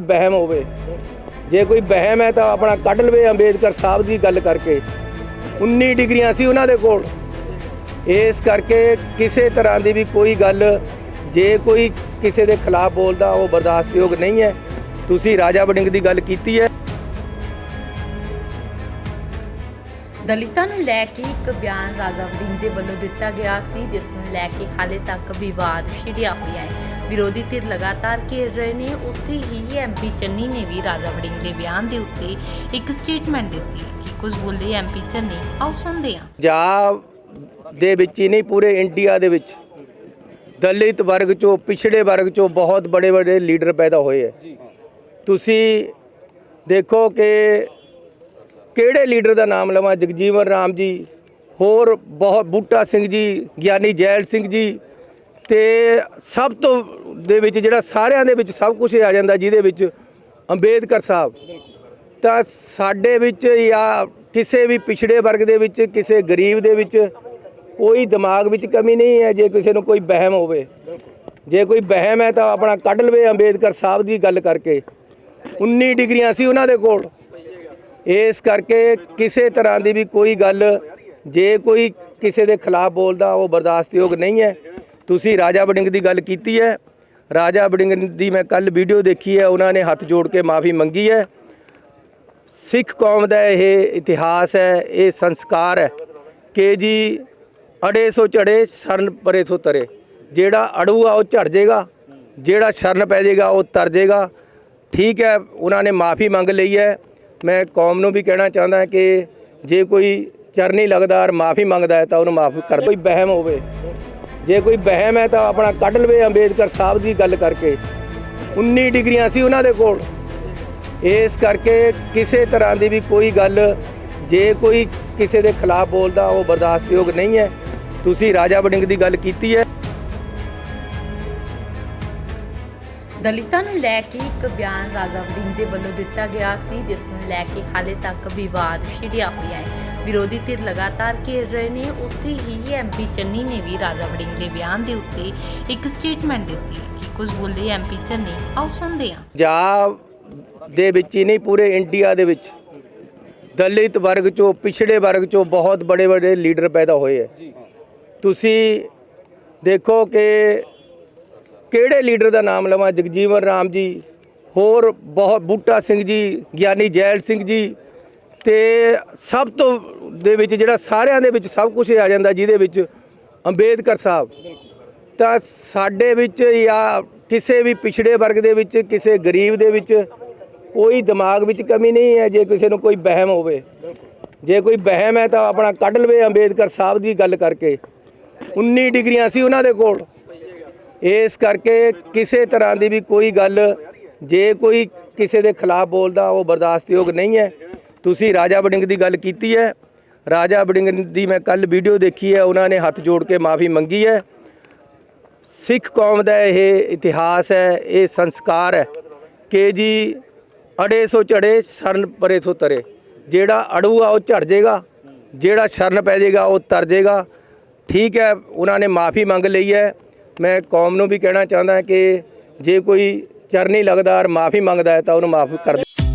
ਕੋਈ ਵਹਿਮ ਹੋਵੇ। ਜੇ ਕੋਈ ਵਹਿਮ ਹੈ ਤਾਂ ਆਪਣਾ ਕੱਢ ਲਵੇ ਅੰਬੇਦਕਰ ਸਾਹਿਬ ਦੀ ਗੱਲ ਕਰਕੇ। 19 ਡਿਗਰੀਆਂ ਸੀ ਉਹਨਾਂ ਦੇ ਕੋਲ। ਇਸ ਕਰਕੇ ਕਿਸੇ ਤਰ੍ਹਾਂ ਦੀ ਵੀ ਕੋਈ ਗੱਲ, ਜੇ ਕੋਈ ਕਿਸੇ ਦੇ ਖਿਲਾਫ ਬੋਲਦਾ, ਉਹ ਬਰਦਾਸ਼ਤਯੋਗ ਨਹੀਂ ਹੈ। ਤੁਸੀਂ ਰਾਜਾ ਵੜਿੰਗ ਦੀ ਗੱਲ ਕੀਤੀ ਹੈ। ਦਲਿਤਾਂ ਨੂੰ ਲੈ ਕੇ ਇੱਕ ਬਿਆਨ ਰਾਜਾ ਵੜਿੰਗ ਦੇ ਵੱਲੋਂ ਦਿੱਤਾ ਗਿਆ ਸੀ, ਜਿਸ ਨੂੰ ਲੈ ਕੇ ਹਾਲੇ ਤੱਕ ਵਿਵਾਦ ਛਿੜਿਆ ਹੋਇਆ ਹੈ। ਵਿਰੋਧੀ ਧਿਰ ਲਗਾਤਾਰ ਘੇਰ ਰਹੇ ਨੇ, ਉੱਥੇ ਹੀ ਐਮਪੀ ਚੰਨੀ ਨੇ ਵੀ ਰਾਜਾ ਵੜਿੰਗ ਦੇ ਬਿਆਨ ਦੇ ਉੱਤੇ ਇੱਕ ਸਟੇਟਮੈਂਟ ਦਿੱਤੀ ਕਿ ਕੁਝ ਬੋਲੇ ਐਮਪੀ ਚੰਨੀ, ਆਓ ਸੁਣਦੇ ਹਾਂ। ਪੰਜਾਬ ਦੇ ਵਿੱਚ ਹੀ ਨਹੀਂ, ਪੂਰੇ ਇੰਡੀਆ ਦੇ ਵਿੱਚ। ਦਲਿਤ ਵਰਗ ਚੋਂ, ਪਿਛੜੇ ਵਰਗ ਚੋਂ ਬਹੁਤ ਬੜੇ ਬੜੇ ਲੀਡਰ ਪੈਦਾ ਹੋਏ ਹੈ। ਤੁਸੀਂ ਦੇਖੋ ਕਿ ਕਿਹੜੇ ਲੀਡਰ ਦਾ ਨਾਮ ਲਵਾਂ? ਜਗਜੀਵਨ ਰਾਮ ਜੀ, ਹੋਰ ਬਹੁਤ ਬੂਟਾ ਸਿੰਘ ਜੀ, ਗਿਆਨੀ ਜੈਲ ਸਿੰਘ ਜੀ, ਤੇ ਸਭ ਤੋਂ ਦੇ ਵਿੱਚ ਜਿਹੜਾ ਸਾਰਿਆਂ ਦੇ ਵਿੱਚ ਸਭ ਕੁਝ ਆ ਜਾਂਦਾ ਜਿਹਦੇ ਵਿੱਚ ਅੰਬੇਦਕਰ ਸਾਹਿਬ। ਤਾਂ ਸਾਡੇ ਵਿੱਚ ਜਾਂ ਕਿਸੇ ਵੀ ਪਿਛੜੇ ਵਰਗ ਦੇ ਵਿੱਚ, ਕਿਸੇ ਗਰੀਬ ਦੇ ਵਿੱਚ ਕੋਈ ਦਿਮਾਗ ਵਿੱਚ ਕਮੀ ਨਹੀਂ ਹੈ, ਜੇ ਕਿਸੇ ਨੂੰ ਕੋਈ ਵਹਿਮ ਹੋਵੇ। ਜੇ ਕੋਈ ਵਹਿਮ ਹੈ ਤਾਂ ਆਪਣਾ ਕੱਢ ਲਵੇ ਅੰਬੇਦਕਰ ਸਾਹਿਬ ਦੀ ਗੱਲ ਕਰਕੇ। 19 ਡਿਗਰੀਆਂ ਸੀ ਉਹਨਾਂ ਦੇ ਕੋਲ। ਇਸ ਕਰਕੇ ਕਿਸੇ ਤਰ੍ਹਾਂ ਦੀ ਵੀ ਕੋਈ ਗੱਲ, ਜੇ ਕੋਈ ਕਿਸੇ ਦੇ ਖਿਲਾਫ ਬੋਲਦਾ, ਉਹ ਬਰਦਾਸ਼ਤਯੋਗ ਨਹੀਂ ਹੈ। ਤੁਸੀਂ ਰਾਜਾ ਵੜਿੰਗ ਦੀ ਗੱਲ ਕੀਤੀ ਹੈ। ਰਾਜਾ ਵੜਿੰਗ ਦੀ ਮੈਂ ਕੱਲ ਵੀਡੀਓ ਦੇਖੀ ਹੈ, ਉਹਨਾਂ ਨੇ ਹੱਥ ਜੋੜ ਕੇ ਮਾਫੀ ਮੰਗੀ ਹੈ। ਸਿੱਖ ਕੌਮ ਦਾ ਇਹ ਇਤਿਹਾਸ ਹੈ, ਇਹ ਸੰਸਕਾਰ ਹੈ ਕਿ ਜੀ ਅੜੇ ਸੋ ਝੜੇ, ਸ਼ਰਨ ਪਰੇ ਸੋ ਤਰੇ। ਜਿਹੜਾ ਅੜੂਗਾ ਉਹ ਝੜ ਜਾਏਗਾ ਜਿਹੜਾ ਸ਼ਰਨ ਪੈ ਜਾਏਗਾ ਉਹ ਤਰ ਜਾਏਗਾ ਠੀਕ ਹੈ, ਉਹਨਾਂ ਨੇ ਮਾਫੀ ਮੰਗ ਲਈ ਹੈ। ਮੈਂ ਕੌਮ ਨੂੰ ਵੀ ਕਹਿਣਾ ਚਾਹੁੰਦਾ ਕਿ ਜੇ ਕੋਈ ਚਰਨੀ ਲੱਗਦਾ ਔਰ ਮਾਫੀ ਮੰਗਦਾ ਹੈ ਤਾਂ ਉਹਨੂੰ ਮਾਫ ਕਰ ਕੋਈ ਵਹਿਮ ਹੋਵੇ। ਜੇ ਕੋਈ ਵਹਿਮ ਹੈ ਤਾਂ ਆਪਣਾ ਕੱਢ ਲਵੇ ਅੰਬੇਦਕਰ ਸਾਹਿਬ ਦੀ ਗੱਲ ਕਰਕੇ। 19 ਡਿਗਰੀਆਂ ਸੀ ਉਹਨਾਂ ਦੇ ਕੋਲ। ਇਸ ਕਰਕੇ ਕਿਸੇ ਤਰ੍ਹਾਂ ਦੀ ਵੀ ਕੋਈ ਗੱਲ, ਜੇ ਕੋਈ ਕਿਸੇ ਦੇ ਖਿਲਾਫ ਬੋਲਦਾ ਉਹ ਬਰਦਾਸ਼ਤਯੋਗ ਨਹੀਂ ਹੈ। ਤੁਸੀਂ ਰਾਜਾ ਵੜਿੰਗ ਦੀ ਗੱਲ ਕੀਤੀ ਹੈ। ਦਲਿਤਾਂ ਨੂੰ ਲੈ ਕੇ ਇੱਕ ਬਿਆਨ ਰਾਜਾ ਵੜਿੰਗ ਦੇ ਵੱਲੋਂ ਦਿੱਤਾ ਗਿਆ ਸੀ, ਜਿਸ ਨੂੰ ਲੈ ਕੇ ਹਾਲੇ ਤੱਕ ਵਿਵਾਦ ਛਿੜਿਆ ਹੋਇਆ ਹੈ। ਵਿਰੋਧੀ ਧਿਰ ਲਗਾਤਾਰ ਘੇਰ ਰਹੇ ਨੇ, ਉੱਥੇ ਹੀ ਐਮਪੀ ਚੰਨੀ ਨੇ ਵੀ ਰਾਜਾ ਵੜਿੰਗ ਦੇ ਬਿਆਨ ਦੇ ਉੱਤੇ ਇੱਕ ਸਟੇਟਮੈਂਟ ਦਿੱਤੀ ਕਿ ਕੁਝ ਬੋਲੇ ਐਮਪੀ ਚੰਨੀ, ਆਓ ਸੁਣਦੇ ਹਾਂ। ਪੰਜਾਬ ਦੇ ਵਿੱਚ ਹੀ ਨਹੀਂ, ਪੂਰੇ ਇੰਡੀਆ ਦੇ ਵਿੱਚ। ਦਲਿਤ ਵਰਗ ਚੋਂ, ਪਿਛੜੇ ਵਰਗ ਚੋਂ ਬਹੁਤ ਬੜੇ ਬੜੇ ਲੀਡਰ ਪੈਦਾ ਹੋਏ ਹੈ। ਤੁਸੀਂ ਦੇਖੋ ਕਿ ਕਿਹੜੇ ਲੀਡਰ ਦਾ ਨਾਮ ਲਵਾਂ? ਜਗਜੀਵਨ ਰਾਮ ਜੀ, ਹੋਰ ਬਹੁਤ ਬੂਟਾ ਸਿੰਘ ਜੀ, ਗਿਆਨੀ ਜੈਲ ਸਿੰਘ ਜੀ, ਤੇ ਸਭ ਤੋਂ ਦੇ ਵਿੱਚ ਜਿਹੜਾ ਸਾਰਿਆਂ ਦੇ ਵਿੱਚ ਸਭ ਕੁਝ ਆ ਜਾਂਦਾ, ਜਿਹਦੇ ਵਿੱਚ ਅੰਬੇਦਕਰ ਸਾਹਿਬ। ਤਾਂ ਸਾਡੇ ਵਿੱਚ ਜਾਂ ਕਿਸੇ ਵੀ ਪਿਛੜੇ ਵਰਗ ਦੇ ਵਿੱਚ, ਕਿਸੇ ਗਰੀਬ ਦੇ ਵਿੱਚ ਕੋਈ ਦਿਮਾਗ ਵਿੱਚ ਕਮੀ ਨਹੀਂ ਹੈ, ਜੇ ਕਿਸੇ ਨੂੰ ਕੋਈ ਵਹਿਮ ਹੋਵੇ। ਜੇ ਕੋਈ ਵਹਿਮ ਹੈ ਤਾਂ ਆਪਣਾ ਕੱਢ ਲਵੇ ਅੰਬੇਦਕਰ ਸਾਹਿਬ ਦੀ ਗੱਲ ਕਰਕੇ। 19 ਡਿਗਰੀਆਂ ਸੀ ਉਹਨਾਂ ਦੇ ਕੋਲ। ਇਸ ਕਰਕੇ ਕਿਸੇ ਤਰ੍ਹਾਂ ਦੀ ਵੀ ਕੋਈ ਗੱਲ, ਜੇ ਕੋਈ ਕਿਸੇ ਦੇ ਖਿਲਾਫ ਬੋਲਦਾ, ਉਹ ਬਰਦਾਸ਼ਤਯੋਗ ਨਹੀਂ ਹੈ। ਤੁਸੀਂ ਰਾਜਾ ਵੜਿੰਗ ਦੀ ਗੱਲ ਕੀਤੀ ਹੈ। ਰਾਜਾ ਵੜਿੰਗ ਦੀ ਮੈਂ ਕੱਲ ਵੀਡੀਓ ਦੇਖੀ ਹੈ, ਉਹਨਾਂ ਨੇ ਹੱਥ ਜੋੜ ਕੇ ਮਾਫੀ ਮੰਗੀ ਹੈ। ਸਿੱਖ ਕੌਮ ਦਾ ਇਹ ਇਤਿਹਾਸ ਹੈ, ਇਹ ਸੰਸਕਾਰ ਹੈ ਕਿ ਜੀ ਅੜੇ ਸੋ ਝੜੇ, ਸ਼ਰਨ ਪਰੇ ਸੋ ਤਰੇ। ਜਿਹੜਾ ਅੜੂਗਾ ਉਹ ਝੜ ਜਾਏਗਾ ਜਿਹੜਾ ਸ਼ਰਨ ਪੈ ਜਾਏਗਾ ਉਹ ਤਰ ਜਾਏਗਾ ਠੀਕ ਹੈ, ਉਹਨਾਂ ਨੇ ਮਾਫੀ ਮੰਗ ਲਈ ਹੈ। ਮੈਂ ਕੌਮ ਨੂੰ ਵੀ ਕਹਿਣਾ ਚਾਹੁੰਦਾ ਕਿ ਜੇ ਕੋਈ ਚਰਨੀ ਲੱਗਦਾ ਔਰ ਮਾਫੀ ਮੰਗਦਾ ਹੈ ਤਾਂ ਉਹਨੂੰ ਮਾਫ ਕਰ ਦਿਓ।